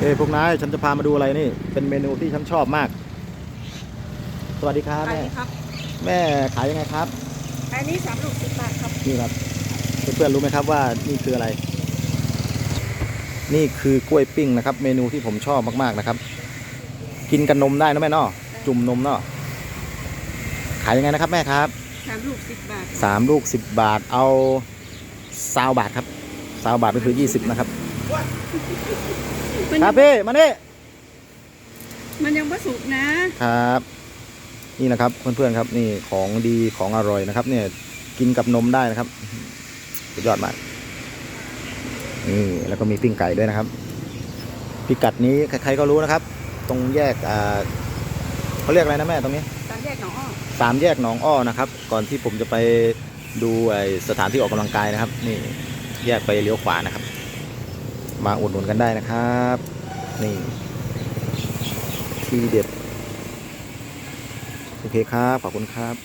เอ้ยพวกนายฉันจะพามาดูอะไรนี่ เป็นเมนูที่ฉันชอบมาก สวัสดีครับอันแม่ นี้ครับ แม่ขายยังไงครับ อันนี้สามลูกสิบบาทครับ นี่ครับเพื่อนๆรู้ไหมครับว่านี่คืออะไร นี่คือกล้วยปิ้งนะครับ เมนูที่ผมชอบมากๆนะครับ กินกับนมได้นะแม่เนาะจุ่มนมเนาะขายยังไงนะครับแม่ครับสามลูกสิบบาทสามลูกสิบบาทเอาซาวบาทครับซาวบาทก็คือยี่สิบนะครับ มันคยัรับงพี่มานี่มันยังไม่สุกนะครับ นี่นะครับเพื่อนๆครับ นี่ของดีของอร่อยนะครับ เนี่ยกินกับนมได้นะครับสุดยอดมากนี่แล้วก็มีปิ้งไก่ด้วยนะครับ พิกัดนี้ใครๆก็รู้นะครับ ตรงแยกอ่าเขาเรียกอะไรนะแม่ตรงนี้ตามแยกหนองอ้อสามแยกหนองอ้อนะครับ ก่อนที่ผมจะไปดูไอสถานที่ออกกำลังกายนะครับ นี่แยกไปเลี้ยวขวานะครับ มาอุดหนุนกันได้นะครับ นี่ ทีเด็ด โอเคครับ ขอบคุณครับ